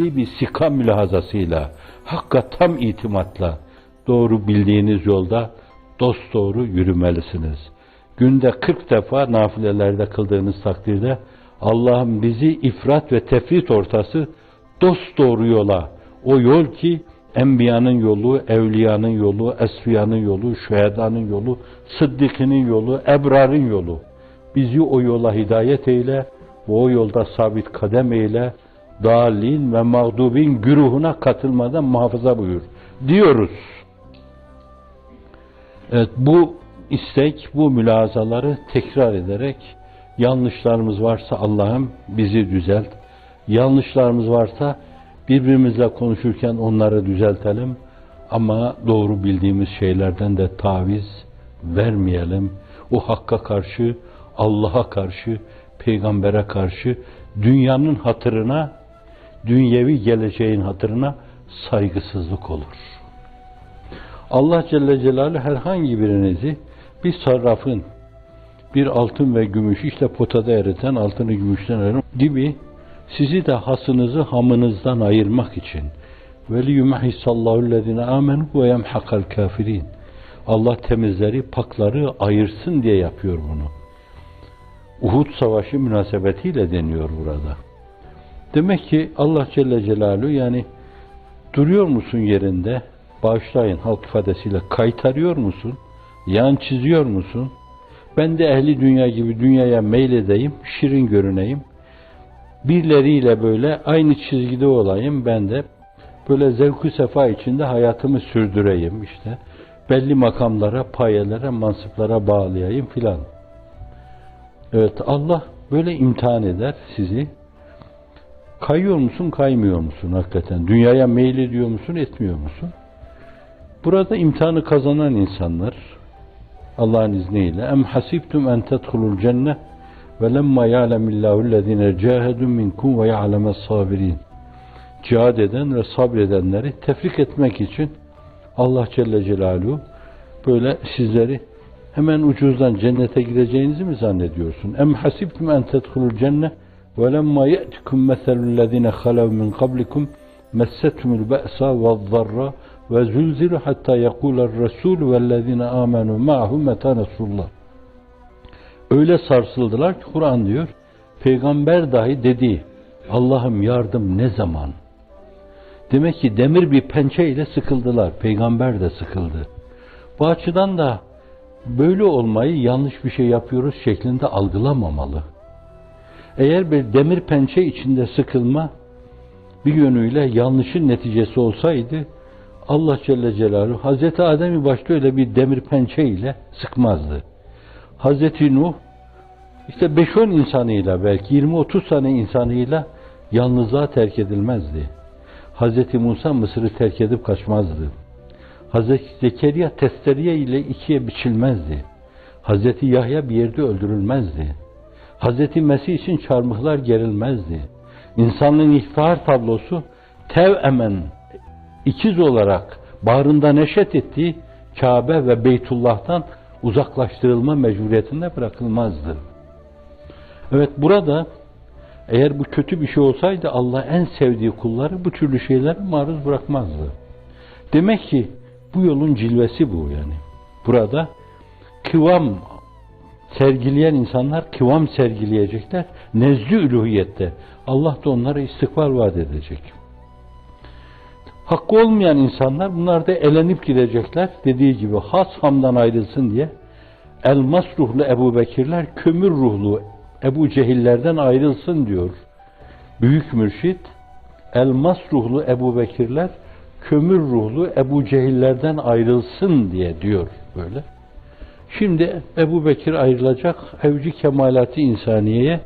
ciddi bir sika mülahazasıyla, hakka tam itimatla doğru bildiğiniz yolda dost doğru yürümelisiniz. Günde 40 defa nafilelerde kıldığınız takdirde Allah'ım bizi ifrat ve tefrit ortası dost doğru yola, o yol ki Enbiyanın yolu, evliyanın yolu, esfiyanın yolu, şühedanın yolu, sıddıkinin yolu, ebrarın yolu. Bizi o yola hidayet eyle ve o yolda sabit kadem eyle, dalin ve mağdubin güruhuna katılmadan muhafaza buyur diyoruz. Evet bu istek, bu mülazaları tekrar ederek yanlışlarımız varsa Allah'ım bizi düzelt. Yanlışlarımız varsa birbirimizle konuşurken onları düzeltelim. Ama doğru bildiğimiz şeylerden de taviz vermeyelim. O hakka karşı, Allah'a karşı, peygambere karşı dünyanın hatırına, dünyevi geleceğin hatırına saygısızlık olur. Allah Celle Celaluhu herhangi birinizi bir sarrafın, bir altın ve gümüş işte potada eriten altını gümüşten ayıran gibi sizi de hasınızı hamınızdan ayırmak için yumahhisallahu lezine amenu ve yemhakal kafirin Allah temizleri, pakları ayırsın diye yapıyor bunu. Uhud Savaşı münasebetiyle deniyor burada. Demek ki Allah Celle Celaluhu yani duruyor musun yerinde? Bağışlayın halk ifadesiyle kaytarıyor musun? Yan çiziyor musun? Ben de ehli dünya gibi dünyaya meyledeyim, şirin görüneyim. Birileriyle böyle aynı çizgide olayım ben de böyle zevku sefa içinde hayatımı sürdüreyim işte. Belli makamlara, payelere, mansıplara bağlayayım filan. Evet Allah böyle imtihan eder sizi. Kayıyor musun, kaymıyor musun hakikaten? Dünyaya meyil ediyor musun, etmiyor musun? Burada imtihanı kazanan insanlar Allah'ın izniyle em hasibtum en tedhulul cennet ve lemma ya'lemillahu ellezine cahedu minkum ve ya'lemes sabirin cihad eden ve sabredenleri tefrik etmek için Allah Celle Celaluhu böyle sizleri hemen ucuzdan cennete gideceğinizi mi zannediyorsun? Em hasibtum en tedhulul cennet ye'tikum meselüllezine halev min kablikum messetumul be'sa ve zarra ve zulzilu hatta yekuler resul vellezine amenu ma'hu meta nasrullah. Öyle sarsıldılar ki Kur'an diyor, peygamber dahi dedi, Allah'ım yardım ne zaman? Demek ki demir bir pençe ile sıkıldılar, peygamber de sıkıldı. Bu açıdan da böyle olmayı yanlış bir şey yapıyoruz şeklinde algılamamalı. Eğer bir demir pençe içinde sıkılma bir yönüyle yanlışın neticesi olsaydı Allah Celle Celaluhu Hazreti Adem'i başta öyle bir demir pençe ile sıkmazdı. Hazreti Nuh işte 5-10 insanıyla belki 20-30 tane insanıyla yalnızlığa terk edilmezdi. Hazreti Musa Mısır'ı terk edip kaçmazdı. Hazreti Zekeriya testeriye ile ikiye biçilmezdi. Hazreti Yahya bir yerde öldürülmezdi. Hazreti Mesih için çarmıhlar gerilmezdi. İnsanlığın iftihar tablosu tev emen ikiz olarak bağrında neşet ettiği Kabe ve Beytullah'tan uzaklaştırılma mecburiyetinde bırakılmazdı. Evet burada eğer bu kötü bir şey olsaydı Allah en sevdiği kulları bu türlü şeylere maruz bırakmazdı. Demek ki bu yolun cilvesi bu yani. Burada kıvam sergileyen insanlar kıvam sergileyecekler. Nezdü üluhiyette. Allah da onlara istikbal vaat edecek. Hakkı olmayan insanlar bunlar da elenip gidecekler. Dediği gibi has hamdan ayrılsın diye elmas ruhlu Ebu Bekirler kömür ruhlu Ebu Cehillerden ayrılsın diyor. Büyük mürşit elmas ruhlu Ebu Bekirler kömür ruhlu Ebu Cehillerden ayrılsın diye diyor böyle. Şimdi Ebu Bekir ayrılacak evci kemalatı insaniyeye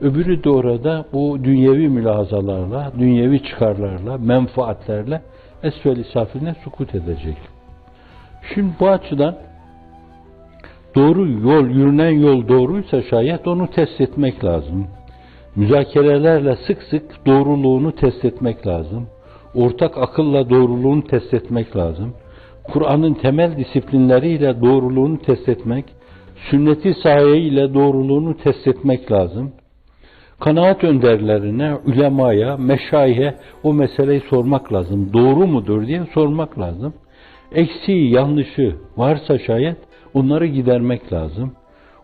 öbürü de orada bu dünyevi mülazalarla, dünyevi çıkarlarla, menfaatlerle esveli safiline sukut edecek. Şimdi bu açıdan doğru yol, yürünen yol doğruysa şayet onu test etmek lazım. Müzakerelerle sık sık doğruluğunu test etmek lazım. Ortak akılla doğruluğunu test etmek lazım. Kur'an'ın temel disiplinleriyle doğruluğunu test etmek, sünneti sahiye ile doğruluğunu test etmek lazım. Kanaat önderlerine, ulemaya, meşayihe o meseleyi sormak lazım. Doğru mudur diye sormak lazım. Eksiği, yanlışı varsa şayet onları gidermek lazım.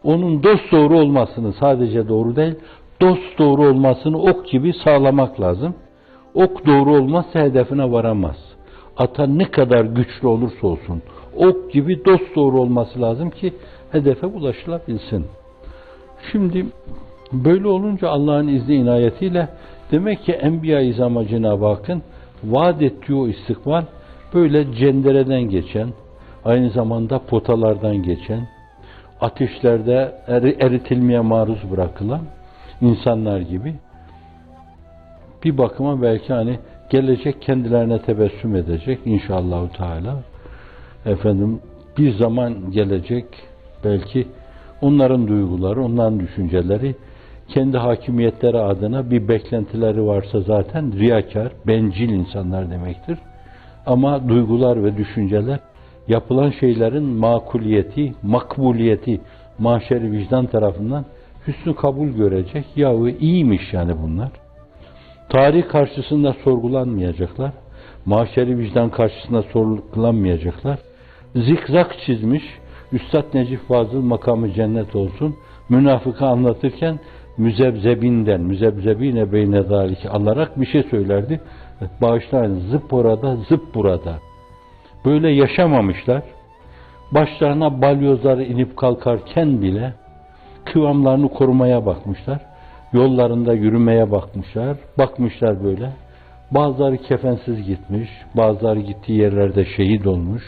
Onun dost doğru olmasını sadece doğru değil, dost doğru olmasını ok gibi sağlamak lazım. Ok doğru olmazsa hedefine varamaz. Ata ne kadar güçlü olursa olsun ok gibi dost doğru olması lazım ki hedefe ulaşılabilsin. Şimdi böyle olunca Allah'ın izni inayetiyle demek ki Enbiya-i İzam'a Cenab-ı Hakk'ın vaat ettiği o istikbal böyle cendereden geçen, aynı zamanda potalardan geçen, ateşlerde eri- eritilmeye maruz bırakılan insanlar gibi bir bakıma belki hani gelecek kendilerine tebessüm edecek inşallah Teala. Efendim bir zaman gelecek belki onların duyguları, onların düşünceleri kendi hakimiyetleri adına bir beklentileri varsa zaten riyakar, bencil insanlar demektir. Ama duygular ve düşünceler yapılan şeylerin makuliyeti, makbuliyeti mahşeri vicdan tarafından hüsnü kabul görecek. Yahu iyiymiş yani bunlar. Tarih karşısında sorgulanmayacaklar. Mahşeri vicdan karşısında sorgulanmayacaklar. Zikzak çizmiş. Üstad Necip Fazıl makamı cennet olsun. Münafıkı anlatırken müzebzebinden, müzebzebine beyne zalike alarak bir şey söylerdi. Bağışlayın zıp orada, zıp burada. Böyle yaşamamışlar. Başlarına balyozları inip kalkarken bile kıvamlarını korumaya bakmışlar. Yollarında yürümeye bakmışlar. Bakmışlar böyle. Bazıları kefensiz gitmiş. Bazıları gittiği yerlerde şehit olmuş.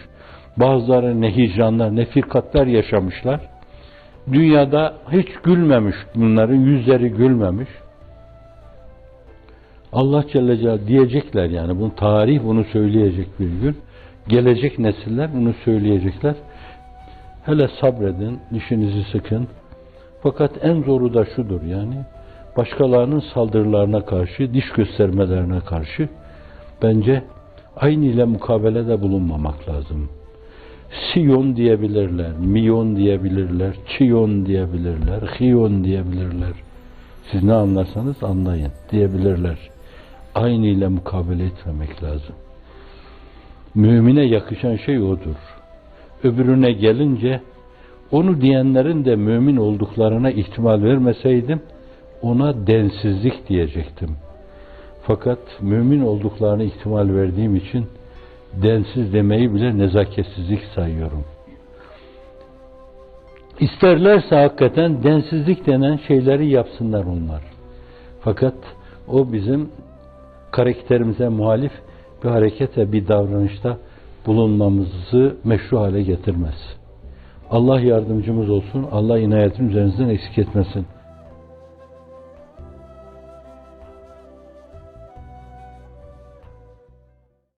Bazıları ne hicranlar ne firkatlar yaşamışlar. Dünyada hiç gülmemiş bunların yüzleri gülmemiş. Allah Celle Celaluhu diyecekler yani bunu tarih bunu söyleyecek bir gün. Gelecek nesiller bunu söyleyecekler. Hele sabredin, dişinizi sıkın. Fakat en zoru da şudur yani başkalarının saldırılarına karşı, diş göstermelerine karşı bence aynı ile mukabelede bulunmamak lazım. Siyon diyebilirler, Miyon diyebilirler, Çiyon diyebilirler, Hiyon diyebilirler. Siz ne anlarsanız anlayın diyebilirler. Aynı ile mukabele etmemek lazım. Mümine yakışan şey odur. Öbürüne gelince onu diyenlerin de mümin olduklarına ihtimal vermeseydim ona densizlik diyecektim. Fakat mümin olduklarını ihtimal verdiğim için densiz demeyi bile nezaketsizlik sayıyorum. İsterlerse hakikaten densizlik denen şeyleri yapsınlar onlar. Fakat o bizim karakterimize muhalif bir hareket ve bir davranışta bulunmamızı meşru hale getirmez. Allah yardımcımız olsun. Allah inayetin üzerinizden eksik etmesin.